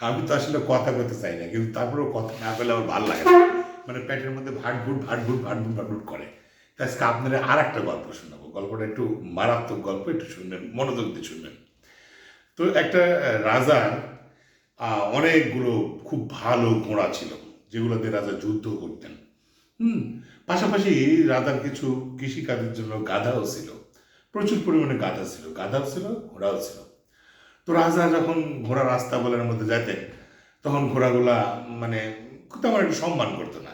আমি তো আসলে কথা বলতে চাই না, কিন্তু তারপরেও কথা না বললে আমার ভালো লাগে না। মানে পেটের মধ্যে ভাটভুট ভাটভুট ভাটভুট ভাটভুট করে। তাই আজকে আপনাদের আর একটা গল্প শোনাবো। গল্পটা একটু মারাত্মক গল্প, একটু শুনবেন, মনোযোগ দিয়ে শুনবেন। তো একটা রাজার অনেকগুলো খুব ভালো ঘোড়া ছিল যেগুলোতে রাজা যুদ্ধ করতেন। হুম, পাশাপাশি রাজার কিছু কৃষিকাজের জন্য গাধাও ছিল। প্রচুর পরিমাণে গাধা ছিল, গাধাও ছিল, ঘোড়াও ছিল। তো রাজা যখন ঘোড়া রাস্তা বলার মধ্যে যেতেন তখন ঘোড়াগুলা মানে তেমন একটু সম্মান করতো না।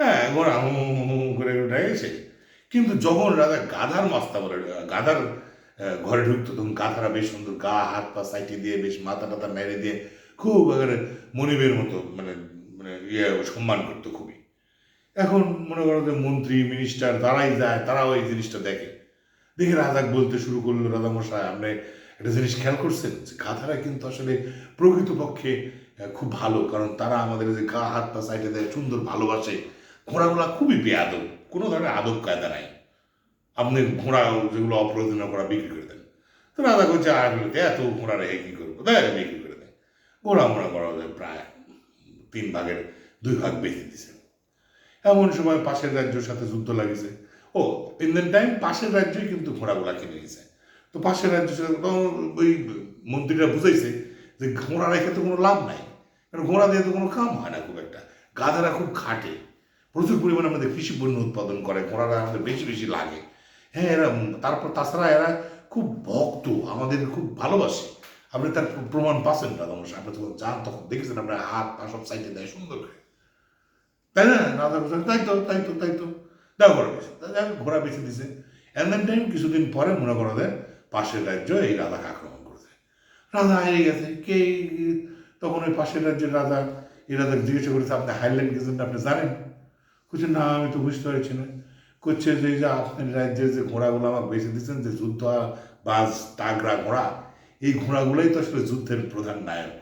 হ্যাঁ ঘোড়া হু হু করে উঠে এসে, কিন্তু যখন রাজা গাধার মাস্তা বলে, গাধার ঘরে ঢুকতো, তখন গাধারা বেশ সুন্দর গা, হাত, পা সাইটে দিয়ে, বেশ মাথা টাথা মেরে দিয়ে খুব একেবারে মনিবের মতো মানে মানে ইয়ে সম্মান করতো খুবই। এখন মনে করো যে মন্ত্রী মিনিস্টার তারাই যায়, তারাও এই জিনিসটা দেখে। দেখে রাজা বলতে শুরু করল রাজা মশাই আপনি একটা জিনিস খেয়াল করছেন যে গাধারা কিন্তু আসলে প্রকৃতপক্ষে খুব ভালো। কারণ তারা আমাদের যে গা, হাত, পা, সাইডে দেয়, সুন্দর ভালোবাসে। ঘোড়াগুলা খুবই বেআদব কোনো ধরনের আদব কায়দা নাই। আপনি ঘোড়া যেগুলো অপ্রয়োজনীয় ঘোড়া বিক্রি করে দেন। তো রাজা করছে আর এত ঘোড়া রেখে কী করব? দেয় বিক্রি করে দেয় ঘোড়া মোড়া করা প্রায় তিন ভাগের দুই ভাগ বেঁচে দিছে। এমন সময় পাশের রাজ্যের সাথে যুদ্ধ লাগিয়েছে ও ইন দ্য টাইম পাশের রাজ্যই কিন্তু ঘোড়াগুলা কিনে নিয়েছে তো পাশের তখন ওই মন্ত্রীরা বুঝাইছে যে ঘোড়া রেখে তো কোনো লাভ নাই। কারণ ঘোড়া দিয়ে তো কোনো কাম হয় না খুব একটা। গাধারা খুব খাটে। প্রচুর পরিমাণে আমাদের কৃষি পণ্য উৎপাদন করে, ঘোড়ারা আমাদের বেশি বেশি লাগে। হ্যাঁ এরা তারপর তাছাড়া এরা খুব ভক্ত, আমাদের খুব ভালোবাসে। আপনি তার প্রমাণ পাচ্ছেন রাজা মশাই আপনি তখন যান তখন দেখেছেন আপনার হাত পা সব সাইডে দেয় সুন্দর করে। তাই না মশাই তাই তো তাই তো তাই তো। দাও ঘোড়া যাক ঘোড়া বেছে দিছে। দেন টাইম কিছুদিন পরে মনে করো যে পাশের রাজ্য এই রাজাকে আক্রমণ করছে। রাজা হারিয়ে গেছে। কে তখন ওই পাশের রাজ্যের রাজা, এই রাজাকে জিজ্ঞাসা করেছে, আপনি হারলেন কি জন্য আপনি জানেন? বলছে না, আমি তো বুঝতে পারছি না। করছে যে যে আপনার রাজ্যের যে ঘোড়াগুলো আমাকে বেছে দিচ্ছেন যে যুদ্ধ বাজ, তাগড়া, ঘোড়া, এই ঘোড়াগুলোই তো আসলে যুদ্ধের প্রধান নায়ক।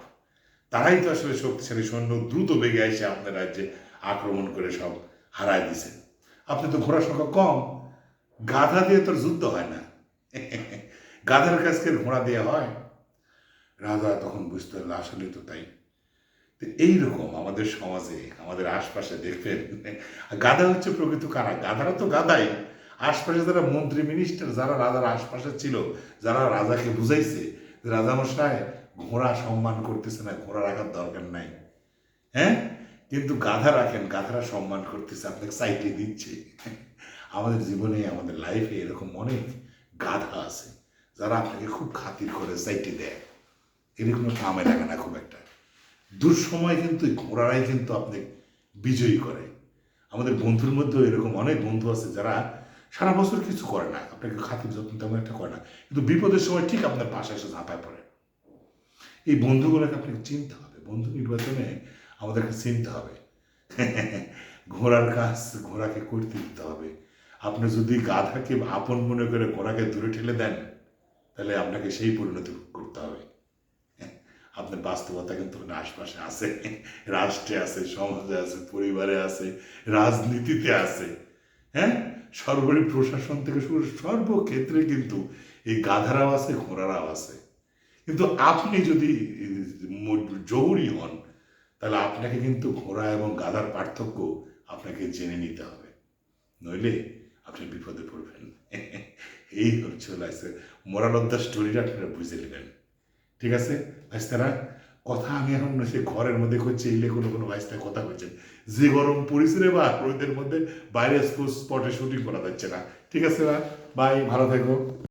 তারাই তো আসলে শক্তিশালী সৈন্য, দ্রুত বেগে এসে আপনার রাজ্যে আক্রমণ করে সব হারায় দিছেন আপনি তো ঘোড়ার সংখ্যা কম, গাধা দিয়ে তোর যুদ্ধ হয় না। গাধার কাছকে ঘোড়া দেওয়া হয়। রাজা তখন বুঝতে পারল আসলে তো তাই। এইরকম আমাদের সমাজে, আমাদের আশপাশে দেখবেন, গাধা হচ্ছে প্রকৃত কারা? গাধারা তো গাধাই। আশপাশে যারা মন্ত্রী মিনিস্টার যারা রাজার আশপাশে ছিল, যারা রাজাকে বুঝাইছে, রাজামশাই, ঘোড়া সম্মান করতেছে না, ঘোড়া রাখার দরকার নাই। হ্যাঁ? কিন্তু গাধা রাখেন, গাধারা সম্মান করতেছে, আপনাকে সাইটে দিচ্ছে। আমাদের জীবনে, আমাদের লাইফে এরকম অনেক গাধা আছে। যারা আপনাকে খুব খাতির করে সাইটে দেয়, এরকম কামে লাগে না খুব একটা। দুঃসময় কিন্তু ঘোড়ারাই কিন্তু আপনি বিজয়ী করে। আমাদের বন্ধুর মধ্যেও এরকম অনেক বন্ধু আছে যারা সারা বছর কিছু করে না, আপনাকে খাতির যত্ন তেমন একটা করে না, কিন্তু বিপদের সময় ঠিক আপনার পাশে এসে ঝাঁপায় পড়ে। এই বন্ধুগুলোকে আপনাকে চিনতে হবে, বন্ধু নির্বাচনে আমাদেরকে চিনতে হবে। ঘোড়ার কাজ ঘোড়াকে করতে দিতে হবে। আপনি যদি গাধাকে আপন মনে করে ঘোড়াকে দূরে ঠেলে দেন তাহলে আপনাকে সেই পরিণতি করতে হবে। আপনার বাস্তবতা কিন্তু আশপাশে আছে। রাষ্ট্রে আছে, সমাজে আছে, পরিবারে আছে, রাজনীতিতে আছে। হ্যাঁ? সর্বোপরি প্রশাসন থেকে শুরু সর্বক্ষেত্রে কিন্তু এই গাধারাও আছে ঘোড়ারাও আছে। কিন্তু আপনি যদি জহুরি হন, তাহলে আপনাকে কিন্তু ঘোড়া এবং গাধার পার্থক্য আপনাকে জেনে নিতে হবে। নইলে আপনি বিপদে পড়বেন। এই হচ্ছে লাইসে মোরাল অফ দ্য স্টোরিটা আপনারা বুঝে নেবেন। ঠিক আছে? ভাইস্তারা, কথা আমি এখন সে ঘরের মধ্যে করছি, এলে কোনো কোনো ভাইস্তা কথা বলছেন যে গরম পড়েছে রে বা, রোদের মধ্যে বাইরে স্পটে শুটিং করা যাচ্ছে না। ঠিক আছে বা? বাই, ভালো থেকো।